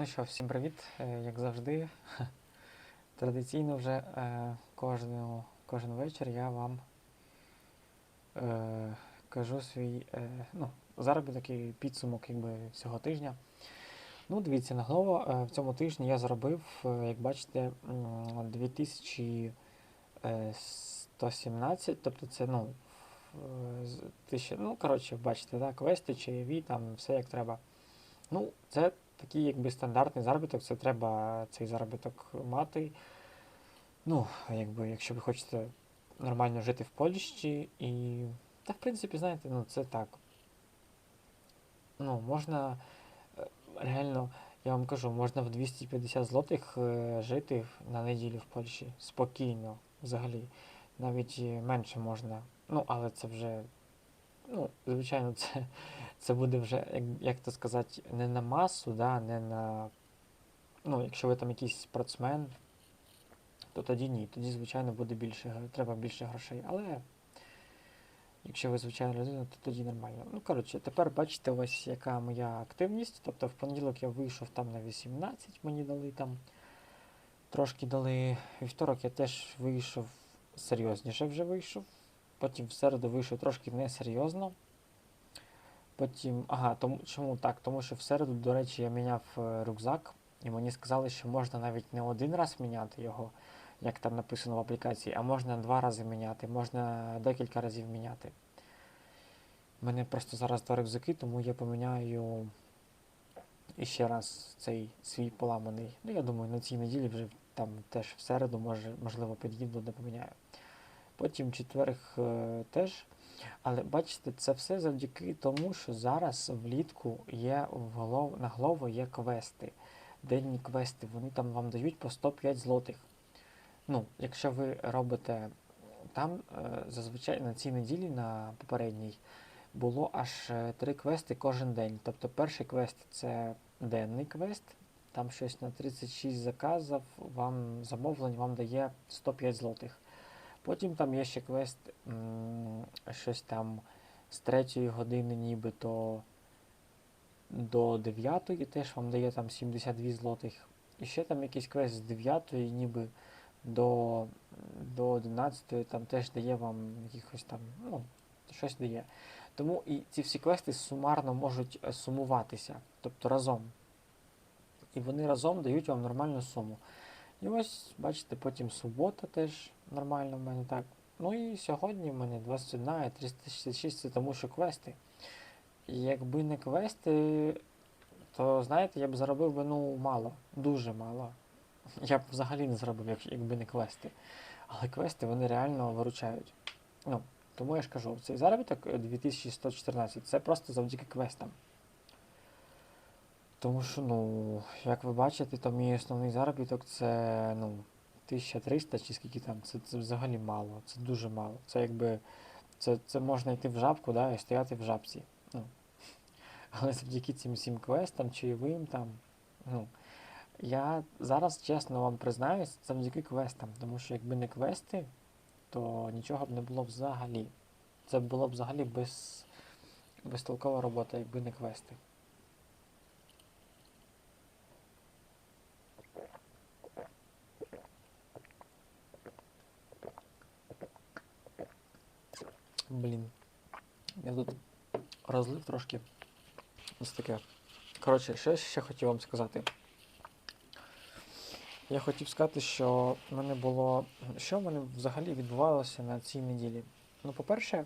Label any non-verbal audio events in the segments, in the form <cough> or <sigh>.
Ну що, всім привіт, Е, як завжди. <laughs> Традиційно вже е, кожну, кожен вечір я вам е, кажу свій ну, заробіток і підсумок якби, цього тижня. Ну, дивіться, на голову е, в цьому тижні я заробив, е, як бачите, м, 2117, тобто це, ну, тисяча, ну, коротше, бачите, да, квести, чаєві, там все як треба. Ну, це такий якби стандартний заробіток, це треба цей заробіток мати. Ну, якби, якщо ви хочете нормально жити в Польщі і. Та, в принципі, знаєте, ну це так. Ну, можна е, реально, я вам кажу, можна в 250 злотих е, жити на неділю в Польщі спокійно, взагалі. Навіть менше можна. Ну, але це вже. Ну, звичайно, це, це буде вже, як, як то сказати, не на масу, да, не на. Ну, якщо ви там якийсь спортсмен, то тоді ні. Тоді, звичайно, буде більше, треба більше грошей. Але якщо ви звичайна людина, то тоді нормально. Ну, коротше, тепер бачите, ось яка моя активність. Тобто в понеділок я вийшов там на 18, мені дали там. Трошки дали. Вівторок я теж вийшов серйозніше вже вийшов. Потім в середу вийшов трошки несерйозно. Потім. Ага, тому, чому так? Тому що в середу, до речі, я міняв е, рюкзак, і мені сказали, що можна навіть не один раз міняти його, як там написано в аплікації, а можна два рази міняти, можна декілька разів міняти. У мене просто зараз два рюкзаки, тому я поміняю іще раз цей свій поламаний. Ну, я думаю, на цій неділі вже там теж в середу, може, можливо, під'їду, де поміняю. Потім четверг е, теж. Але бачите, це все завдяки тому, що зараз влітку є в голов... на голову є квести. Денні квести, вони там вам дають по 105 злотих. Ну, якщо ви робите там, е, зазвичай на цій неділі, на попередній, було аж е, три квести кожен день. Тобто перший квест це денний квест, там щось на 36 заказів, вам замовлень вам дає 105 злотих. Потім там є ще квест, щось там з 3 години нібито до 9 теж вам дає там 72 злотих. І ще там якийсь квест з 9 ніби до, до 11 там теж дає вам якихось там, ну, щось дає. Тому і ці всі квести сумарно можуть е, сумуватися, тобто разом. І вони разом дають вам нормальну суму. І ось, бачите, потім субота теж нормально в мене так. Ну і сьогодні в мене 21 366 це тому, що квести. Якби не квести, то знаєте, я б заробив би ну мало, дуже мало. Я б взагалі не заробив, якби не квести. Але квести вони реально виручають. Ну, тому я ж кажу, цей заробіток е, 2114 це просто завдяки квестам. Тому що, ну, як ви бачите, то мій основний заробіток це ну, 1300 чи скільки там, це, це взагалі мало, це дуже мало. Це якби це, це можна йти в жабку, да, і стояти в жабці. Ну. Але завдяки цим всім квестам, чайовим там. Ну, я зараз чесно вам признаюсь, завдяки квестам, тому що якби не квести, то нічого б не було взагалі. Це було б взагалі без, безтолкова робота, якби не квести. Блін. Я тут розлив трошки. Ось таке. Коротше, що я ще хотів вам сказати. Я хотів сказати, що в мене було. Що в мене взагалі відбувалося на цій неділі? Ну, по-перше,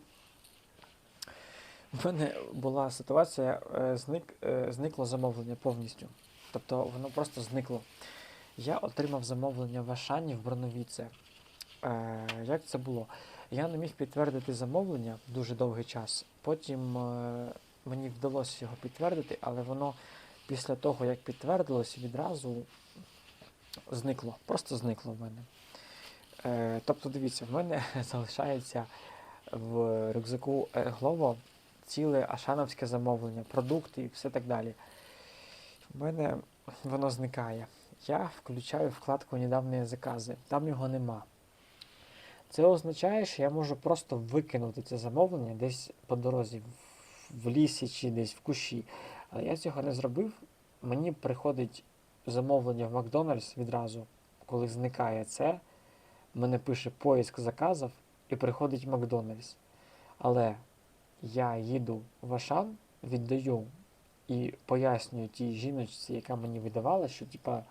в мене була ситуація, е, зник, е, зникло замовлення повністю. Тобто воно просто зникло. Я отримав замовлення в Ашані в Броновіце. Е, як це було? Я не міг підтвердити замовлення дуже довгий час. Потім е, мені вдалося його підтвердити, але воно після того, як підтвердилось, відразу зникло. Просто зникло в мене. Е, тобто, дивіться, в мене <laughs> залишається в рюкзаку Глово ціле ашановське замовлення, продукти і все так далі. В мене воно зникає. Я включаю вкладку Недавні закази, там його нема. Це означає, що я можу просто викинути це замовлення десь по дорозі, в, лісі чи десь в кущі. Але я цього не зробив. Мені приходить замовлення в Макдональдс відразу, коли зникає це, мене пише поїзд заказів і приходить Макдональдс. Але я їду в Ашан, віддаю і пояснюю тій жіночці, яка мені видавала, що типа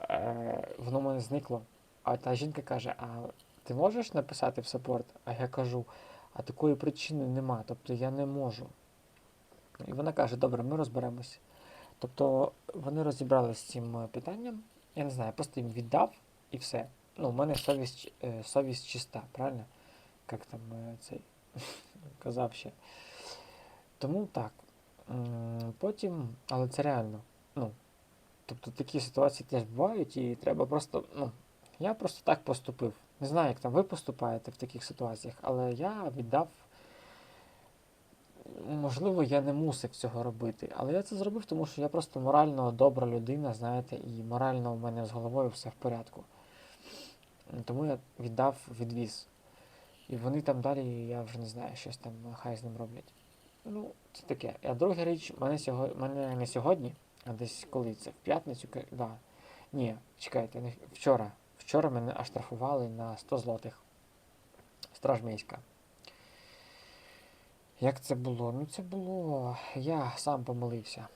е, воно в мене зникло. А та жінка каже: А ти можеш написати в саппорт? А я кажу, а такої причини нема, тобто я не можу. І вона каже, добре, ми розберемося. Тобто вони розібралися з цим е, питанням. Я не знаю, я просто їм віддав і все. Ну, у мене совість, е, совість чиста, правильно? Як там е, цей <laughs> казав ще. Тому так. Потім, але це реально. Ну, тобто такі ситуації теж бувають, і треба просто. Ну, я просто так поступив. Не знаю, як там ви поступаєте в таких ситуаціях, але я віддав. Можливо, я не мусив цього робити, але я це зробив, тому що я просто морально добра людина, знаєте, і морально у мене з головою все в порядку. Тому я віддав відвіз. І вони там далі, я вже не знаю, щось там хай з ним роблять. Ну, це таке. А друга річ, мене сьогодні, мене не сьогодні, а десь коли це? В п'ятницю? Да. Ні, чекайте, не вчора. Вчора мене оштрафували на 100 злотих. Стражмейська. Як це було? Ну це було. Я сам помилився.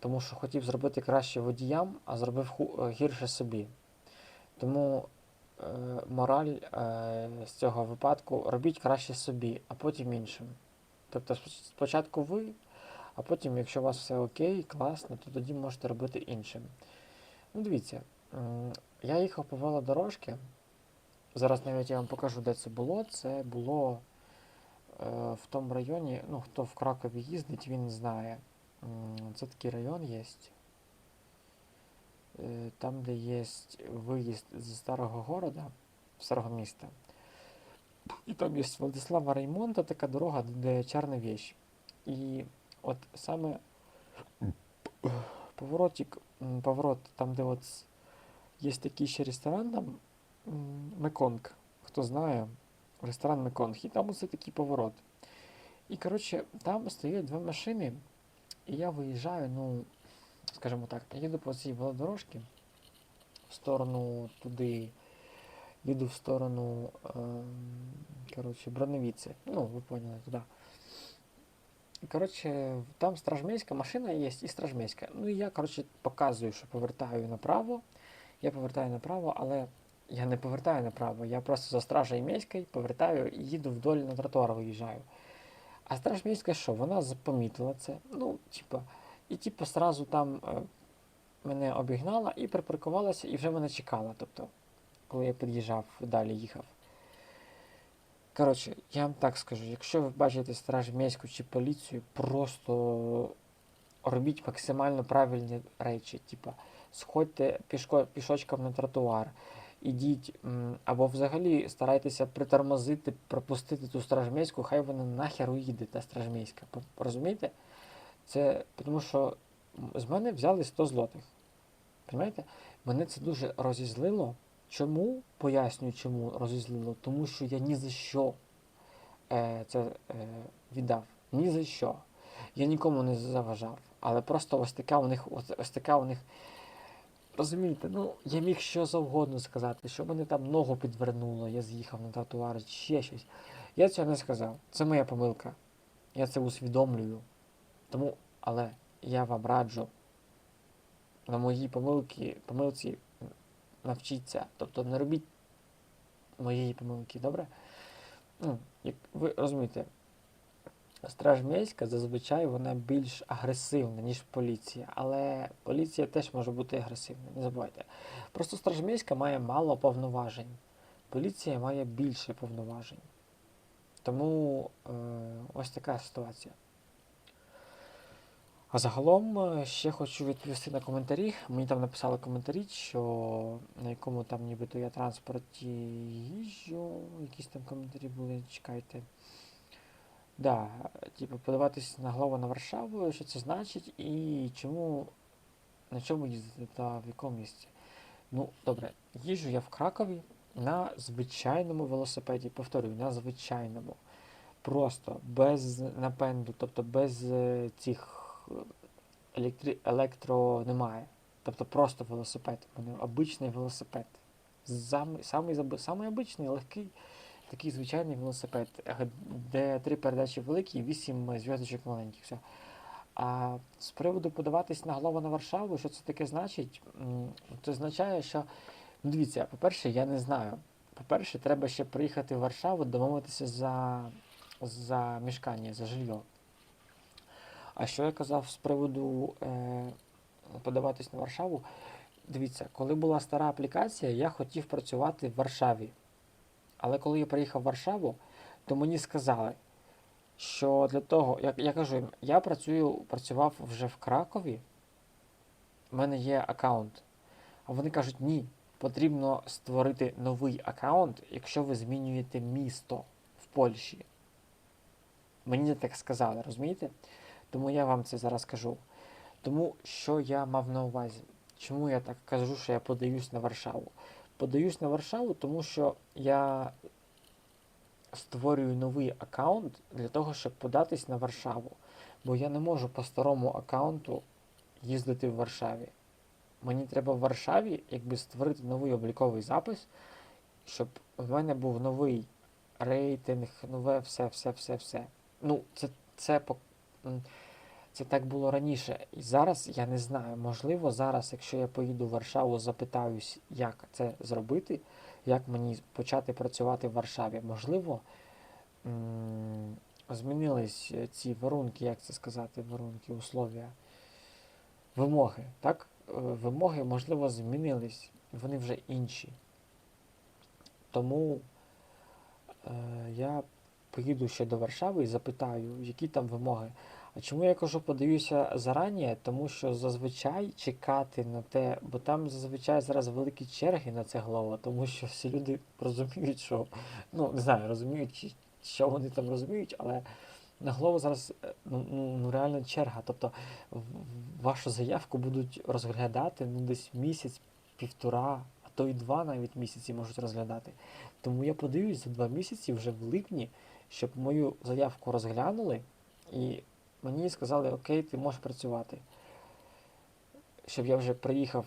Тому що хотів зробити краще водіям, а зробив е, гірше собі. Тому е, мораль е, з цього випадку робіть краще собі, а потім іншим. Тобто спочатку ви, а потім, якщо у вас все окей, класно, то тоді можете робити іншим. Ну, дивіться, я їхав по велодорожки. Зараз навіть я вам покажу, де це було. Це було е, в тому районі, ну, хто в Кракові їздить, він знає. Це такий район є. Е, Там, де є виїзд зі старого города, старого міста. І там є Владислава Раймонта, така дорога, де Чарна вещь. І от саме поворотик, поворот, там, де от є такий ще ресторан, там Меконг, хто знає, ресторан Меконг, і там оце такий поворот. І коротше, там стоять дві машини, і я виїжджаю, ну, скажімо так, я їду по цій велодорожці в сторону туди, їду в сторону, коротше, Броновіці. Ну, ви поняли, туди. Коротше, там стражмейська машина є і стражмейська. Ну і я, коротше, показую, що повертаю направо. Я повертаю направо, але я не повертаю направо. Я просто за стражею міською повертаю і їду вдоль на тротуар виїжджаю. А страж міська що? Вона запомітила це. Ну, типа, і типу сразу там е, мене обігнала і припаркувалася, і вже мене чекала. Тобто, коли я під'їжджав, далі їхав. Коротше, я вам так скажу, якщо ви бачите страж міську чи поліцію, просто робіть максимально правильні речі. Типа, сходьте пішочком на тротуар, ідіть, або взагалі старайтеся притормозити, пропустити ту стражмейську, хай вона нахер уїде, та стражмейська. Розумієте? Це тому що з мене взяли 100 злотих. Розумієте? Мене це дуже розізлило. Чому? Пояснюю, чому розізлило. Тому що я ні за що е, це е, віддав. Ні за що. Я нікому не заважав. Але просто ось така у них, ось така у них. Розумієте, ну я міг що завгодно сказати, що мене там ногу підвернуло, я з'їхав на тротуар, чи ще щось. Я цього не сказав. Це моя помилка. Я це усвідомлюю. Тому, але я вам раджу на моїй помилки, помилці навчіться. Тобто не робіть моєї помилки, добре? Ну, як ви розумієте, Страж міська зазвичай вона більш агресивна, ніж поліція, але поліція теж може бути агресивна, не забувайте. Просто страж міська має мало повноважень, поліція має більше повноважень. Тому е, ось така ситуація. А загалом е, ще хочу відповісти на коментарі. Мені там написали коментарі, що на якому там нібито я транспорті їжджу, якісь там коментарі були, чекайте. Да, типу, подаватись на голову на Варшаву, що це значить, і чому на чому їздити та в якому місці. Ну, добре, їжджу я в Кракові на звичайному велосипеді, повторюю, на звичайному. Просто без напенду, тобто без е, цих е, електри... електро немає. Тобто просто велосипед. Обичний велосипед. Самий, самий, самий обичний, легкий, такий звичайний велосипед, де три передачі великі і вісім зв'язочок маленьких. Все. А з приводу подаватись на голову на Варшаву, що це таке значить? Це означає, що ну, дивіться, по-перше, я не знаю. По-перше, треба ще приїхати в Варшаву, домовитися за, за мішкання, за жилье. А що я казав з приводу е, подаватись на Варшаву? Дивіться, коли була стара аплікація, я хотів працювати в Варшаві. Але коли я приїхав в Варшаву, то мені сказали, що для того, я, я кажу їм, я працюю, працював вже в Кракові, в мене є аккаунт. А вони кажуть, ні, потрібно створити новий аккаунт, якщо ви змінюєте місто в Польщі. Мені так сказали, розумієте? Тому я вам це зараз кажу. Тому що я мав на увазі? Чому я так кажу, що я подаюсь на Варшаву? Подаюсь на Варшаву, тому що я створюю новий аккаунт для того, щоб податись на Варшаву. Бо я не можу по старому аккаунту їздити в Варшаві. Мені треба в Варшаві якби створити новий обліковий запис, щоб в мене був новий рейтинг, нове все, все. Ну, це, це, м, це так було раніше. І зараз я не знаю. Можливо, зараз, якщо я поїду в Варшаву, запитаюсь, як це зробити, як мені почати працювати в Варшаві. Можливо, змінились е, ці варунки, як це сказати, варунки, условия, вимоги, так? Е, Вимоги, можливо, змінились, вони вже інші. Тому е, я поїду ще до Варшави і запитаю, які там вимоги. Чому я кажу, подаюся зарані? Тому що зазвичай чекати на те, бо там зазвичай зараз великі черги на це голова, тому що всі люди розуміють, що ну не знаю, розуміють, що вони там розуміють, але на голову зараз е, ну, ну, ну реально черга. Тобто вашу заявку будуть розглядати ну, десь місяць, півтора, а то й два навіть місяці можуть розглядати. Тому я подивлюсь за два місяці вже в липні, щоб мою заявку розглянули і мені сказали, окей, ти можеш працювати. Щоб я вже приїхав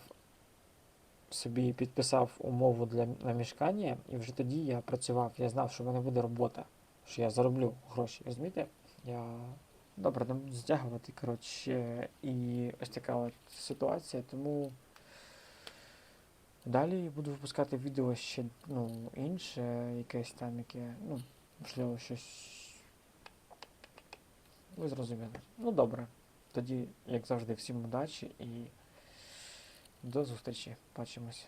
собі підписав умову для намішкання, і вже тоді я працював. Я знав, що в мене буде робота, що я зароблю гроші. Розумієте? Я добре не буду затягувати. Коротше, і ось така от ситуація. Тому далі буду випускати відео ще ну, інше, якесь там, яке, ну, можливо, щось. Ви зрозуміли. Ну добре. Тоді, як завжди, всім удачі і до зустрічі. Бачимось.